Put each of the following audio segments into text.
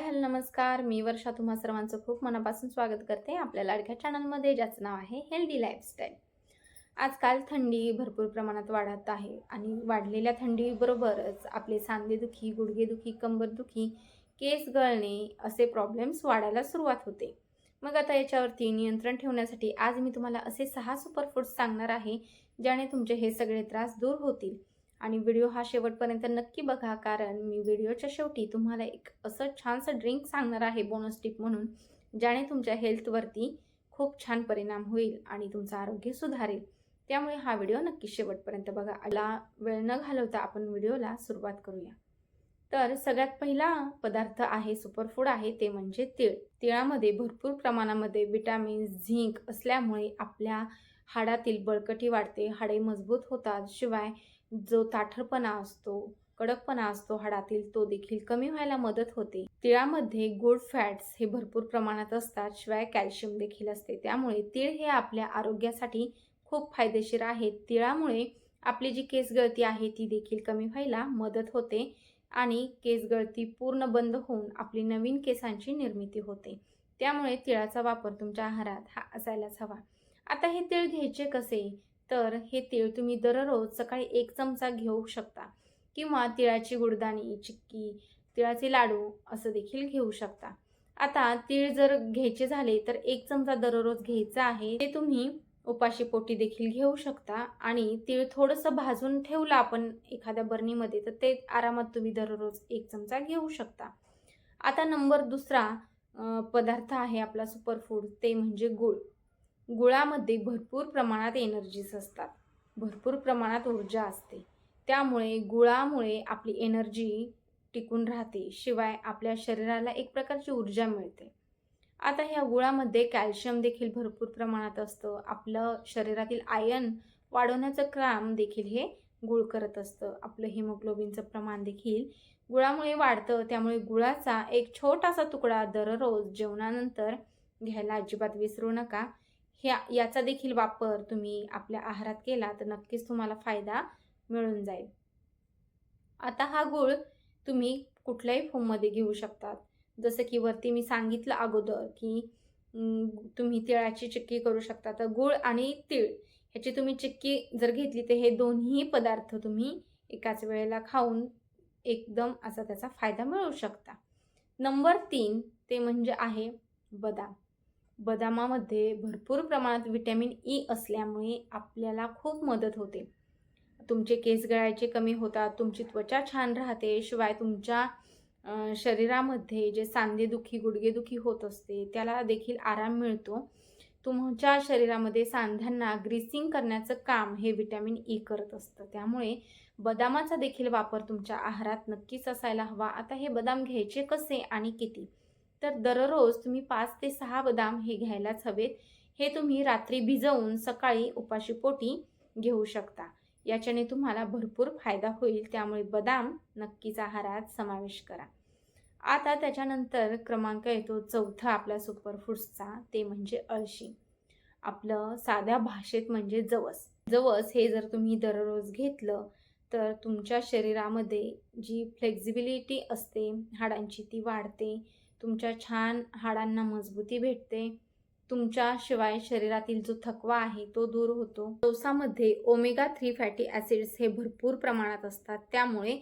Hi hello नमस्कार. मी वर्षा. तुम्हा सर्वांचं खूप मनापासून स्वागत करते आपल्या लाडक्या चॅनलमध्ये ज्याचं नाव आहे हेल्दी लाईफस्टाईल आजकाल थंडी भरपूर प्रमाणात वाढत आहे आणि वाढलेल्या थंडीबरोबरच आपले सांधेदुखी गुडघेदुखी कंबरदुखी केस गळणे असे प्रॉब्लेम्स वाढायला सुरुवात होते. मग आता याच्यावरती नियंत्रण ठेवण्यासाठी आज मी तुम्हाला असे सहा सुपरफूड्स सांगणार आहे ज्याने तुमचे हे सगळे त्रास दूर होतील. आणि व्हिडिओ हा शेवटपर्यंत नक्की बघा कारण मी व्हिडिओच्या शेवटी तुम्हाला एक असं छानसं ड्रिंक सांगणार आहे बोनस टिप म्हणून ज्याने तुमच्या हेल्थवरती खूप छान परिणाम होईल आणि तुमचं आरोग्य सुधारेल. त्यामुळे हा व्हिडिओ नक्की शेवटपर्यंत बघा. आला वेळ न घालवता आपण व्हिडिओला सुरुवात करूया. तर सगळ्यात पहिला पदार्थ आहे सुपरफूड आहे ते म्हणजे तिळ. तिळामध्ये भरपूर प्रमाणामध्ये विटॅमिन्स झिंक असल्यामुळे आपल्या हाडातील बळकटी वाढते हाडे मजबूत होतात. शिवाय जो ताठरपणा असतो कडकपणा असतो हाडातील तो देखील कमी व्हायला मदत होते. तिळामध्ये गुड फॅट्स हे भरपूर प्रमाणात असतात शिवाय कॅल्शियम देखील असते. त्यामुळे तीळ हे आपल्या आरोग्यासाठी खूप फायदेशीर आहे. तिळामुळे आपली जी केस गळती आहे ती देखील कमी व्हायला मदत होते आणि केस गळती पूर्ण बंद होऊन आपली नवीन केसांची निर्मिती होते. त्यामुळे तिळाचा वापर तुमच्या आहारात हा असायलाच हवा. आता हे तिळ घ्यायचे कसे? तर हे तीळ तुम्ही दररोज सकाळी एक चमचा घेऊ शकता. किंवा तिळाची गुडदाणी चिक्की तिळाचे लाडू असं देखील घेऊ शकता. आता तीळ जर घ्यायचे झाले तर एक चमचा दररोज घ्यायचा आहे. ते तुम्ही उपाशी पोटी देखील घेऊ शकता. आणि तीळ थोडंसं भाजून ठेवलं आपण एखाद्या बरणीमध्ये तर ते आरामात तुम्ही दररोज एक चमचा घेऊ शकता. आता नंबर दुसरा पदार्थ आहे आपला सुपरफूड ते म्हणजे गुळ. गुळामध्ये भरपूर प्रमाणात एनर्जीज असतात. भरपूर प्रमाणात ऊर्जा असते. त्यामुळे गुळामुळे आपली एनर्जी टिकून राहते. शिवाय आपल्या शरीराला एक प्रकारची ऊर्जा मिळते. आता ह्या गुळामध्ये कॅल्शियम देखील भरपूर प्रमाणात असतं. आपलं शरीरातील आयन वाढवण्याचं काम देखील हे गुळ करत असतं. आपलं हिमोग्लोबिनचं प्रमाण देखील गुळामुळे वाढतं. त्यामुळे गुळाचा एक छोटासा तुकडा दररोज जेवणानंतर घ्यायला अजिबात विसरू नका. ह्या याचा देखील वापर तुम्ही आपल्या आहारात केला तर नक्कीच तुम्हाला फायदा मिळून जाईल. आता हा गूळ तुम्ही कुठल्याही फॉर्ममध्ये घेऊ शकतात. जसं की वरती मी सांगितलं अगोदर की तुम्ही तिळाची चिक्की करू शकता. तर गूळ आणि तीळ ह्याची तुम्ही चिक्की जर घेतली तर हे दोन्ही पदार्थ तुम्ही एकाच वेळेला खाऊन एकदम असा त्याचा फायदा मिळवू शकता. नंबर तीन ते म्हणजे आहे बदाम. बदामामध्ये भरपूर प्रमाणात विटॅमिन ई e असल्यामुळे आपल्याला खूप मदत होते. तुमचे केस गळायचे कमी होतात तुमची त्वचा छान राहते शिवाय तुमच्या शरीरामध्ये जे सांधेदुखी गुडघेदुखी होत असते त्याला देखील आराम मिळतो. तुमच्या शरीरामध्ये सांध्यांना ग्रीसिंग करण्याचं काम हे विटॅमिन ई e करत असतं. त्यामुळे बदामाचा देखील वापर तुमच्या आहारात नक्कीच असायला हवा. आता हे बदाम घ्यायचे कसे आणि किती? तर दररोज तुम्ही पाच ते सहा बदाम हे घ्यायलाच हवेत. हे तुम्ही रात्री भिजवून सकाळी उपाशीपोटी घेऊ शकता. याच्याने तुम्हाला भरपूर फायदा होईल. त्यामुळे बदाम नक्कीच आहारात समावेश करा. आता त्याच्यानंतर क्रमांक येतो चौथा आपल्या सुपरफूड्सचा ते म्हणजे अळशी. आपलं साध्या भाषेत म्हणजे जवस. जवस हे जर तुम्ही दररोज घेतलं तर तुमच्या शरीरामध्ये जी फ्लेक्झिबिलिटी असते हाडांची ती वाढते तुमच्या छान हाडांना मजबूती भेटते. तुमच्याशिवाय शरीरातील जो थकवा आहे तो दूर होतो. जवसामध्ये ओमेगा थ्री फॅटी ॲसिड्स हे भरपूर प्रमाणात असतात. त्यामुळे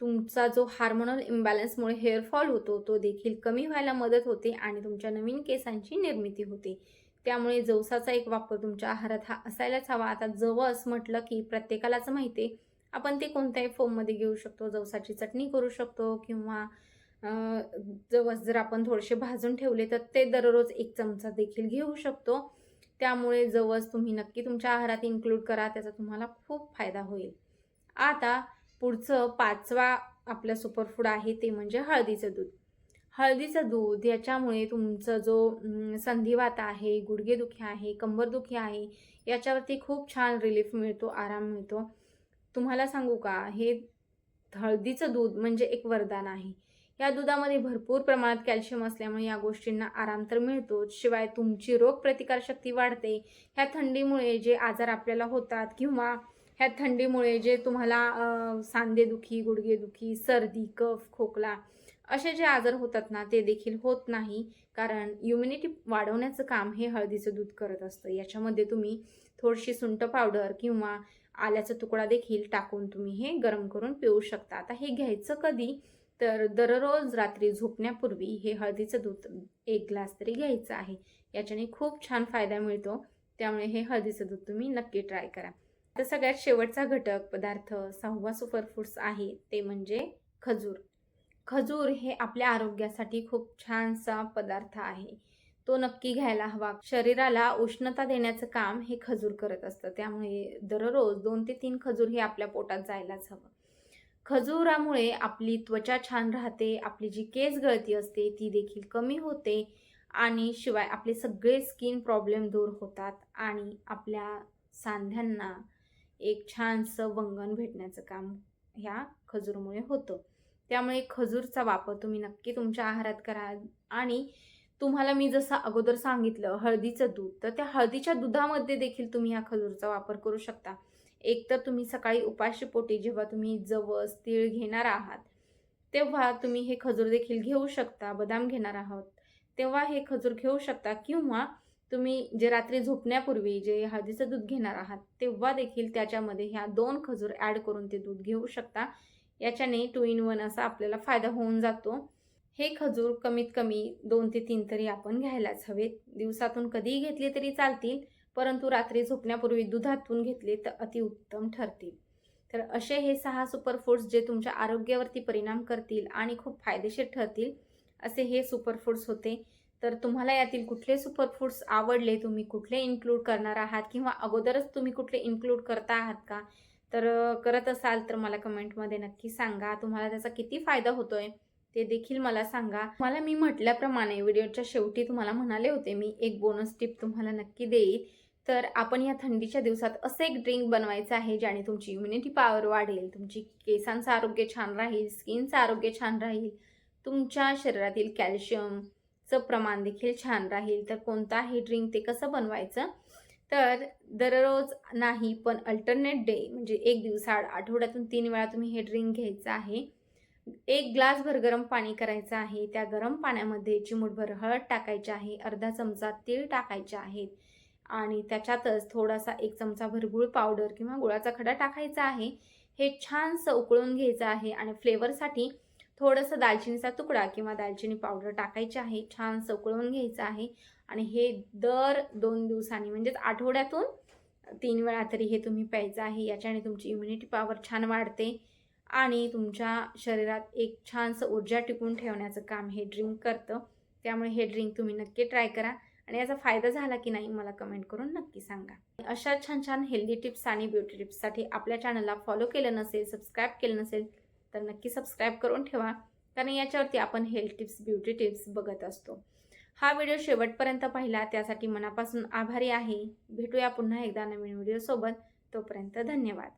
तुमचा जो हार्मोनल इम्बॅलन्समुळे हेअरफॉल होतो तो देखील कमी व्हायला मदत होते आणि तुमच्या नवीन केसांची निर्मिती होते. त्यामुळे जवसाचा एक वापर तुमच्या आहारात हा असायलाच हवा. आता जवस म्हटलं की प्रत्येकालाच माहिती आहे. आपण ते कोणत्याही फॉर्ममध्ये घेऊ शकतो. जवसाची चटणी करू शकतो किंवा जवस जर आपण थोडेसे भाजून ठेवले तर ते दररोज एक चमचा देखील घेऊ शकतो. त्यामुळे जवस तुम्ही नक्की तुमच्या आहारात इन्क्लूड करा त्याचा तुम्हाला खूप फायदा होईल. आता पुढचं पाचवा आपलं सुपरफूड आहे ते म्हणजे हळदीचं दूध. हळदीचं दूध याच्यामुळे तुमचं जो संधिवात आहे गुडघेदुखी आहे कंबरदुखी आहे याच्यावरती खूप छान रिलीफ मिळतो आराम मिळतो. तुम्हाला सांगू का हे हळदीचं दूध म्हणजे एक वरदान आहे. या दुधामध्ये भरपूर प्रमाणात कॅल्शियम असल्यामुळे या गोष्टींना आराम तर मिळतोच. शिवाय तुमची रोगप्रतिकारशक्ती वाढते. ह्या थंडीमुळे जे आजार आपल्याला होतात किंवा ह्या थंडीमुळे जे तुम्हाला सांधेदुखी गुडघेदुखी सर्दी कफ खोकला असे जे आजार होतात ना ते देखील होत नाही. कारण इम्युनिटी वाढवण्याचं काम हे हळदीचं दूध करत असतं. याच्यामध्ये तुम्ही थोडीशी सुंठ पावडर किंवा आल्याचा तुकडा देखील टाकून तुम्ही हे गरम करून पिऊ शकता. आता हे घ्यायचं कधी? तर दररोज रात्री झोपण्यापूर्वी हे हळदीचं दूध एक ग्लास तरी घ्यायचं आहे. याच्याने खूप छान फायदा मिळतो. त्यामुळे हे हळदीचं दूध तुम्ही नक्की ट्राय करा. तर सगळ्यात शेवटचा घटक पदार्थ सहावा सुपर फूड्स आहे ते म्हणजे खजूर. खजूर हे आपल्या आरोग्यासाठी खूप छानसा पदार्थ आहे. तो नक्की घ्यायला हवा. शरीराला उष्णता देण्याचं काम हे खजूर करत असतं. त्यामुळे दररोज दोन ते तीन खजूर हे आपल्या पोटात जायलाच हवं. खजुरामुळे आपली त्वचा छान राहते आपली जी केस गळती असते ती देखील कमी होते आणि शिवाय आपले सगळे स्किन प्रॉब्लेम दूर होतात आणि आपल्या सांध्यांना एक छानसं वंगण भेटण्याचं काम ह्या खजूरमुळे होतं. त्यामुळे खजूरचा वापर तुम्ही नक्की तुमच्या आहारात करा आणि तुम्हाला मी जसं अगोदर सांगितलं हळदीचं दूध तर त्या हळदीच्या दुधामध्ये देखील तुम्ही ह्या खजूरचा वापर करू शकता. एक तर तुम्ही सकाळी उपाशीपोटी जेव्हा तुम्ही जवस तीळ घेणार आहात तेव्हा तुम्ही हे खजूर देखील घेऊ शकता बदाम घेणार आहात. तेव्हा हे खजूर घेऊ शकता किंवा तुम्ही जे रात्री झोपण्यापूर्वी जे हळदीचं दूध घेणार आहात तेव्हा देखील त्याच्यामध्ये ह्या दोन खजूर ॲड करून ते दूध घेऊ शकता. याच्याने टू इन वन असा आपल्याला फायदा होऊन जातो. हे खजूर कमीत कमी दोन ते तीन तरी आपण घ्यायलाच हवेत. दिवसातून कधीही घेतले तरी चालतील. परंतु रात्री झोपण्यापूर्वी दुधातून घेतले तर अतिउत्तम ठरतील. तर असे हे सहा सुपरफूड्स जे तुमच्या आरोग्यावरती परिणाम करतील आणि खूप फायदेशीर ठरतील असे हे सुपरफूड्स होते. तर तुम्हाला यातील कुठले सुपरफूड्स आवडले तुम्ही कुठले इन्क्लूड करणार आहात किंवा अगोदरच तुम्ही कुठले इन्क्लूड करता आहात का? तर करत असाल तर मला कमेंटमध्ये नक्की सांगा. तुम्हाला त्याचा किती फायदा होतोय? ते देखील मला सांगा. मला मी म्हटल्याप्रमाणे व्हिडिओच्या शेवटी तुम्हाला म्हणाले होते मी एक बोनस टिप तुम्हाला नक्की देईल. तर आपण या थंडीच्या दिवसात असं एक ड्रिंक बनवायचं आहे ज्याने तुमची इम्युनिटी पॉवर वाढेल तुमची केसांचं आरोग्य छान राहील स्किनचं आरोग्य छान राहील तुमच्या शरीरातील कॅल्शियमचं प्रमाण देखील छान राहील. तर कोणता हे ड्रिंक ते कसं बनवायचं? तर दररोज नाही पण अल्टरनेट डे म्हणजे एक दिवसाआड आठवड्यातून तीन वेळा तुम्ही हे ड्रिंक घ्यायचं आहे. एक ग्लासभर गरम पाणी करायचं आहे. त्या गरम पाण्यामध्ये चिमूटभर हळद टाकायची आहे. अर्धा चमचा तीळ टाकायचे आहेत आणि त्याच्यातच थोडासा एक चमचा भरगुळ पावडर किंवा गुळाचा खडा टाकायचा आहे. हे छानसं उकळून घ्यायचं आहे आणि फ्लेवरसाठी थोडंसं दालचिनीचा तुकडा किंवा दालचिनी पावडर टाकायचे आहे. छानसं उकळून घ्यायचं आहे. आणि हे दर दोन दिवसांनी म्हणजेच आठवड्यातून तीन वेळा तरी हे तुम्ही प्यायचं आहे. याच्याने तुमची इम्युनिटी पॉवर छान वाढते. आणि तुमच्या शरीरात एक छानसं ऊर्जा टिकून ठेवण्याचं काम हे ड्रिंक करतं. त्यामुळे हे ड्रिंक तुम्ही नक्की ट्राय करा. आणि याचा फायदा झाला की नाही मला कमेंट करून नक्की सांगा. अशा छान छान हेल्दी टिप्स आणि ब्युटी टिप्ससाठी आपल्या चॅनलला फॉलो केलं नसेल सबस्क्राईब केलं नसेल तर नक्की सबस्क्राईब करून ठेवा. कारण याच्यावरती आपण हेल्थ टिप्स ब्युटी टिप्स बघत असतो. हा व्हिडिओ शेवटपर्यंत पाहिला त्यासाठी मनापासून आभारी आहे. भेटूया पुन्हा एकदा नवीन व्हिडिओसोबत तोपर्यंत धन्यवाद.